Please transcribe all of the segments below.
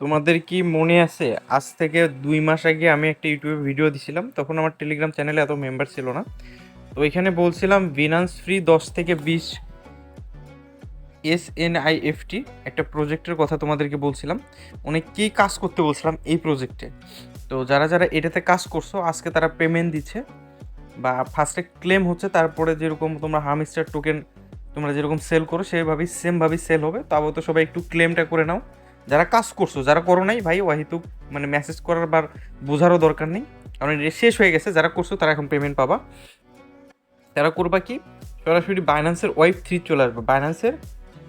তোমাদের কি মনে আছে? আজ থেকে দুই মাস আগে আমি একটা ইউটিউবে ভিডিও দিছিলাম, তখন আমার টেলিগ্রাম চ্যানেলে এত মেম্বার ছিল না। তো এখানে বলছিলাম বিনান্স ফ্রি দশ থেকে বিশ S N I F T একটা প্রজেক্টের কথা তোমাদেরকে বলছিলাম। অনেক কী কাজ করতে বলছিলাম এই প্রজেক্টে তো যারা যারা এটাতে কাজ করছ, আজকে তারা পেমেন্ট দিচ্ছে, বা ফার্স্টে ক্লেম হচ্ছে, তারপরে যেরকম তোমরা হামিস্টার টোকেন তোমরা যেরকম সেল করো, সেভাবেই সেমভাবেই সেল হবে। তাও তো সবাই একটু ক্লেমটা করে নাও। যারা কাজ করছ, যারা করো নাই, ভাই ওয়াহিতু মানে মেসেজ করার বা বোঝারও দরকার নেই। কারণ শেষ হয়ে গেছে, যারা করছ তারা এখন পেমেন্ট পাবা। তারা করবা কি, সরাসরি বাইন্যান্সের ওয়েব থ্রি চলে আসবে। বাইন্যান্সের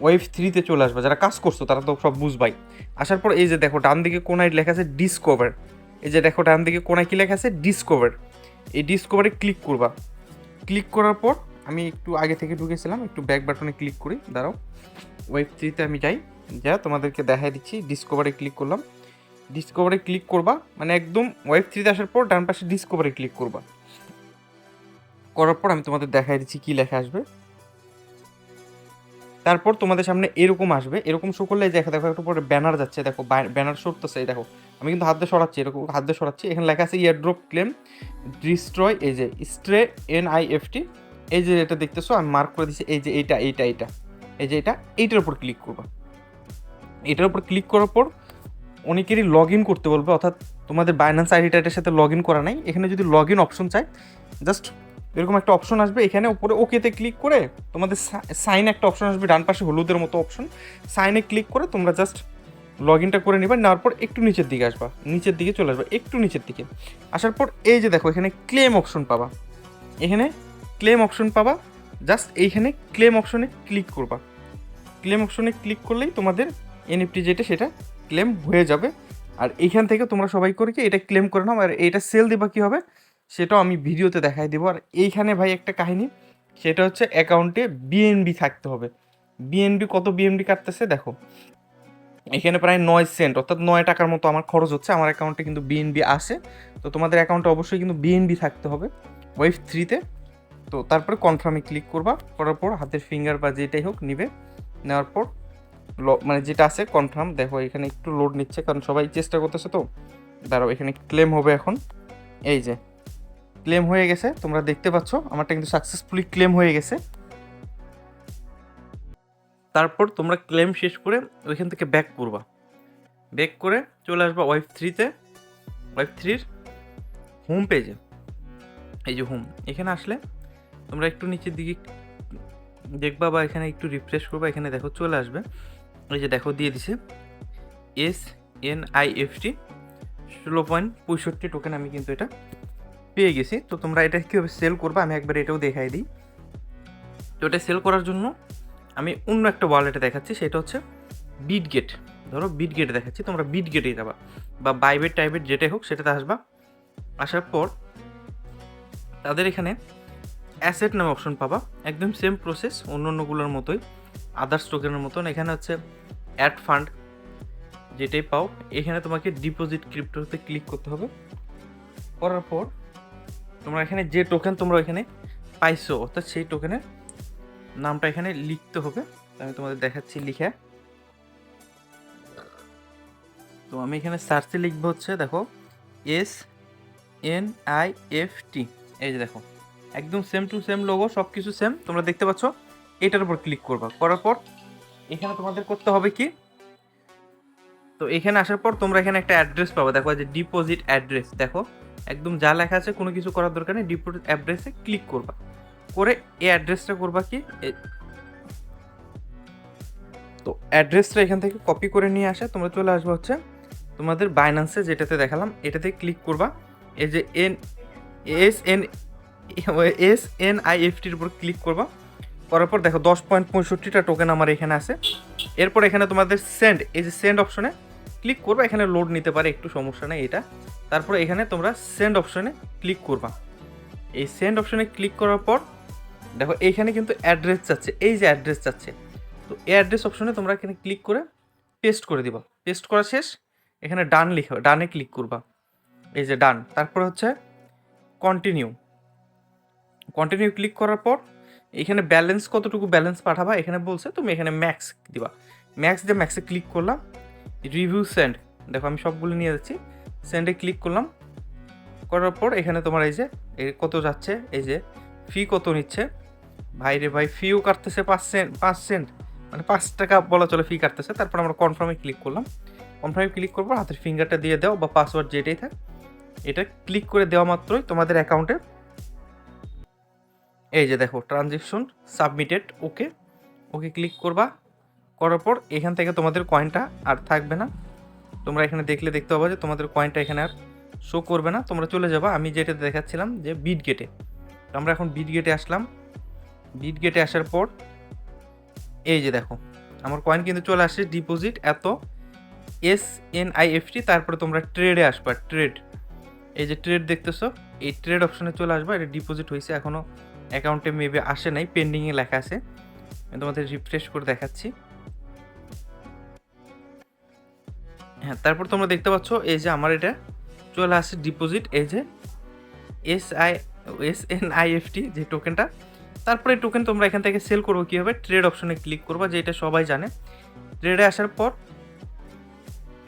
ওয়েব থ্রিতে চলে আসবে। যারা কাজ করছ, তারা তো সব বুঝবাই। আসার পর এই যে দেখো, ডান দিকে কোনায় লেখা আছে ডিসকভার এই যে দেখো, ডান দিকে কোনায় কী লেখা আছে? ডিসকভার এই ডিসকভারে ক্লিক করবা। ক্লিক করার পর, আমি একটু আগে থেকে ঢুকেছিলাম, একটু ব্যাক বাটনে ক্লিক করি, দাঁড়াও। ওয়েব থ্রিতে আমি যাই। যা তোমাদেরকে দেখাই দিচ্ছি ডিসকভারে ক্লিক করলাম। ডিসকভারে ক্লিক করবা মানে একদম ওয়েব থ্রিতে আসার পর ডান পাশে ডিসকভারে ক্লিক করবা। করার পর আমি তোমাদের দেখাই দিচ্ছি কী লেখা আসবে। তারপর তোমাদের সামনে এরকম আসবে, এরকম শো করলে দেখো দেখো, একটু পরে ব্যানার যাচ্ছে, দেখো ব্যানার সরতেছে দেখো। আমি কিন্তু হাত দিয়ে সরাচ্ছি, এরকম হাত দিয়ে সরাচ্ছি, এখানে লেখা আছে ইয়ারড্রপ ক্লেম ডিস্ট্রয় এই যে স্ট্রে এন আই এফ টি এই যে এটা দেখতেছো, আমি মার্ক করে দিচ্ছি, এই যে এইটা এইটা এইটা। এই যে এটা, এইটার উপর ক্লিক করবা। এটার উপর ক্লিক করার পর অনেকেরই লগ ইন করতে বলবে, অর্থাৎ তোমাদের বাইন্যান্স আইডিটা সাথে লগ ইন করা নাই। এখানে যদি লগ ইন অপশন চাই জাস্ট এরকম একটা অপশন আসবে। এখানে উপরে ওকেতে ক্লিক করে তোমাদের সাইন একটা অপশন আসবে, ডান পাশে হলুদের মতো অপশন সাইনে ক্লিক করে তোমরা জাস্ট লগ ইনটা করে নিবা, নেওয়ার পর একটু নিচের দিকে আসবা। নিচের দিকে চলে আসবা, একটু নিচের দিকে। আসার পর এই যে দেখো, এখানে ক্লেম অপশন পাবা। এখানে ক্লেম অপশন পাবা জাস্ট এইখানে ক্লেম অপশনে ক্লিক করবা। ক্লেম অপশনে ক্লিক করলেই তোমাদের এনএফটি যেটা, সেটা ক্লেম হয়ে যাবে। আর এইখান থেকে তোমরা সবাই করে কি, এটা ক্লেম করে নাও, আর এটা সেল দিবা কী হবে, সেটাও আমি ভিডিওতে দেখাই দেবো। আর এইখানে ভাই একটা কাহিনী, সেটা হচ্ছে অ্যাকাউন্টে বিএনবি থাকতে হবে। বিএনবি কত বিএনবি কাটতেছে, দেখো। এখানে প্রায় নয় সেন্ট অর্থাৎ নয় টাকার মতো আমার খরচ হচ্ছে, আমার অ্যাকাউন্টে কিন্তু বিএনবি আসে তো তোমাদের অ্যাকাউন্টে অবশ্যই কিন্তু বিএনবি থাকতে হবে ওয়েব থ্রিতে তো। তারপরে কনফার্মে ক্লিক করবা, করার পর হাতের ফিঙ্গার বা যেটাই হোক নিবে, নেওয়ার পর মানে যেটা আছে কনফার্ম দেখো এখানে একটু লোড নিচ্ছে, কারণ সবাই চেষ্টা করতেছে তো। দাঁড়াও, এখানে ক্লেম হবে এখন। এই যে ক্লেম হয়ে গেছে, তোমরা দেখতে পাচ্ছ, আমারটা কিন্তু সাকসেসফুলি ক্লেম হয়ে গেছে। তারপর তোমরা ক্লেম শেষ করে ওইখান থেকে ব্যাক করবা। ব্যাক করে চলে আসবা ওয়াইফ থ্রিতে ওয়াইফ থ্রির হোম পেজে এই যে হোম এখানে আসলে তোমরা একটু নিচের দিকে দেখবা বা এখানে একটু রিফ্রেশ করবা, এখানে দেখো চলে আসবে। এই যে দেখো, দিয়ে দিছে। S N I F T ষোলো পয়েন্ট পঁয়ষট্টি টোকেন আমি কিন্তু এটা পেয়ে গেছি। তো তোমরা এটা কীভাবে সেল করবে, আমি একবার এটাও দেখাই দিই। তো এটা সেল করার জন্য আমি অন্য একটা ওয়ালেটে দেখাচ্ছি, সেটা হচ্ছে বিট গেট ধরো বিট গেটে দেখাচ্ছি, তোমরা বিট গেটে যাবা বা বাইবেট টাইবেট যেটাই হোক, সেটাতে আসবা। আসার পর তাদের এখানে অ্যাসেট নামে অপশন পাবা। একদম সেম প্রসেস অন্য অন্যগুলোর মতোই। আদার্স টোকেনের মতন। এখানে হচ্ছে অ্যাড ফান্ড যেটাই পাও। এখানে তোমাকে ডিপোজিট ক্রিপ্টোতে ক্লিক করতে হবে। করার পর তোমরা এখানে যে টোকেন তোমরা এখানে পাইছো, অর্থাৎ সেই টোকেনের নামটা এখানে লিখতে হবে। আমি তোমাদের দেখাচ্ছি লিখে। তো আমি এখানে সার্চে লিখব হচ্ছে, দেখো S N I F T এই যে দেখো। একদম সেম টু সেম লোগো সব কিছু সেম তোমরা দেখতে পাচ্ছ, এটার উপর ক্লিক করবা। করার পর, এখানে তোমাদের করতে হবে কি? তো এখানে আসার পর তোমরা এখানে একটা অ্যাড্রেস পাবে। দেখো যে ডিপোজিট অ্যাড্রেস দেখো। একদম যা লেখা আছে, কোনো কিছু করার দরকার নেই ডিপোজিট অ্যাড্রেসে ক্লিক করবা। করে এই অ্যাড্রেসটা করবা কি? তো অ্যাড্রেসটা এখান থেকে কপি করে নিয়ে আসে। তোমরা চলে আসবে হচ্ছে তোমাদের বাইন্যান্সে যেটাতে দেখালাম, এটাতে ক্লিক করবা। এই যে N S N S, N, I, F, টির উপর ক্লিক করবা। করার পর দেখো দশ পয়েন্ট পঁয়ষট্টিটা টোকেন আমার এখানে আছে। এরপর এখানে তোমাদের সেন্ড এই যে সেন্ড অপশনে ক্লিক করবা। এখানে লোড নিতে পারে, একটু সমস্যা নেই এটা। তারপরে এখানে তোমরা সেন্ড অপশনে ক্লিক করবা। এই সেন্ড অপশনে ক্লিক করার পর দেখো এইখানে কিন্তু অ্যাড্রেস চাচ্ছে, এই যে অ্যাড্রেস চাচ্ছে। তো এই অ্যাড্রেস অপশনে তোমরা এখানে ক্লিক করে পেস্ট করে দিবা। পেস্ট করা শেষ, এখানে ডান লিখা ডানে ক্লিক করবা। এই যে ডান তারপর হচ্ছে কন্টিনিউ কন্টিনিউ ক্লিক করার পর, এখানে ব্যালেন্স কতটুকু ব্যালেন্স পাঠাবা, এখানে বলছে তুমি এখানে ম্যাক্স দিবা। ম্যাক্স দিয়ে ম্যাক্সে ক্লিক করলাম রিভিউ সেন্ড দেখো আমি সবগুলো নিয়ে যাচ্ছি সেন্ডে ক্লিক করলাম, করার পর এখানে তোমার এই যে কত যাচ্ছে, এই যে ফি কত নিচ্ছে, ভাই রে ভাই ফিও কাটতেছে পাঁচ সেন্ট পাঁচ সেন্ট মানে পাঁচ টাকা বলা চলে ফি কাটতেছে, তারপর আমরা কনফার্মে ক্লিক করলাম। কনফার্মে ক্লিক করব হাতের ফিঙ্গারটা দিয়ে দাও বা পাসওয়ার্ড যেটাই থাক, এটা ক্লিক করে দেওয়া মাত্রই তোমাদের অ্যাকাউন্টে এই যে দেখো transaction submitted okay okay click করবা। করার পর এখান থেকে তোমাদের কয়েনটা আর থাকবে না। তোমরা এখানে দেখলে দেখতে পাবো যে তোমাদের কয়েনটা এখানে আর শো করবে না। তোমরা চলে যাবা, আমি যেটা দেখাচ্ছিলাম যে বিট গেটে আমরা এখন বিট গেটে আসলাম। বিট গেটে আসার পর এই যে দেখো, আমার কয়েন কিন্তু চলে আসছে ডিপোজিট এত S N I F T তারপরে তোমরা ট্রেডে আসবা ট্রেড এই যে ট্রেড দেখতেছো, এই ট্রেড অপশনে চলে আসবা, এটা ডিপোজিট হয়েছে এখনও অ্যাকাউন্টে মেবি আসে নাই পেন্ডিংয়ে লেখা আছে। আমি তোমাদের রিফ্রেশ করে দেখাচ্ছি। হ্যাঁ তারপর তোমরা দেখতে পাচ্ছ, এই যে আমার এটা চলে আসছে ডিপোজিট এই যে S I S N I F T যে টোকেনটা তারপরে টোকেন তোমরা এখান থেকে সেল করব কীভাবে? ট্রেড অপশনে ক্লিক করবা যে এটা সবাই জানে। ট্রেডে আসার পর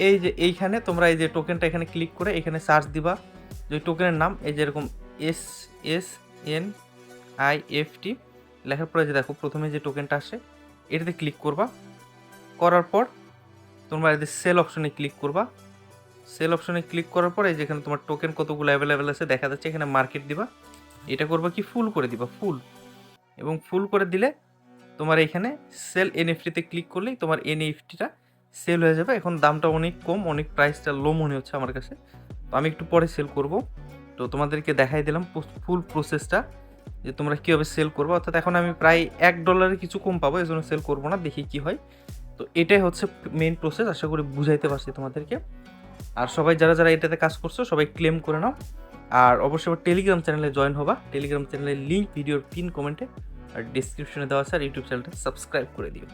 এই যে এইখানে তোমরা এই যে টোকেনটা এখানে ক্লিক করে এখানে সার্চ দিবা। যে টোকেনের নাম, এই যে এরকম S S N I F T লেখার পরে যে দেখো প্রথমে যে টোকেনটা আসে, এটাতে ক্লিক করবা। করার পর তোমরা যে সেল অপশনে ক্লিক করবা। সেল অপশনে ক্লিক করার পর যেখানে তোমার টোকেন কতগুলো অ্যাভেলেবেল আছে দেখা যাচ্ছে, এখানে মার্কেট দিবা। এটা করবা কি ফুল করে দিবা ফুল এবং ফুল করে দিলে তোমার এখানে সেল এনএফটিতে ক্লিক করলেই তোমার এনএফটিটা সেল হয়ে যাবে। এখন দামটা অনেক কম, অনেক প্রাইসটা লো মনে হচ্ছে আমার কাছে। তো আমি একটু পরে সেল করব। তো তোমাদেরকে দেখাই দিলাম ফুল প্রসেসটা যে তোমরা কীভাবে সেল করব? অর্থাৎ এখন আমি প্রায় এক ডলারে কিছু কম পাবো এই জন্য সেল করব না, দেখি কি হয়। তো এটাই হচ্ছে মেন প্রসেস আশা করি বুঝাইতে পারছি তোমাদেরকে। আর সবাই যারা যারা এটাতে কাজ করছ, সবাই ক্লেম করে নাও। আর অবশ্যই আমার টেলিগ্রাম চ্যানেলে জয়েন হবা। টেলিগ্রাম চ্যানেলের লিঙ্ক ভিডিওর পিন কমেন্টে আর ডিসক্রিপশনে দেওয়া আছে, আর ইউটিউব চ্যানেলটা সাবস্ক্রাইব করে দিও।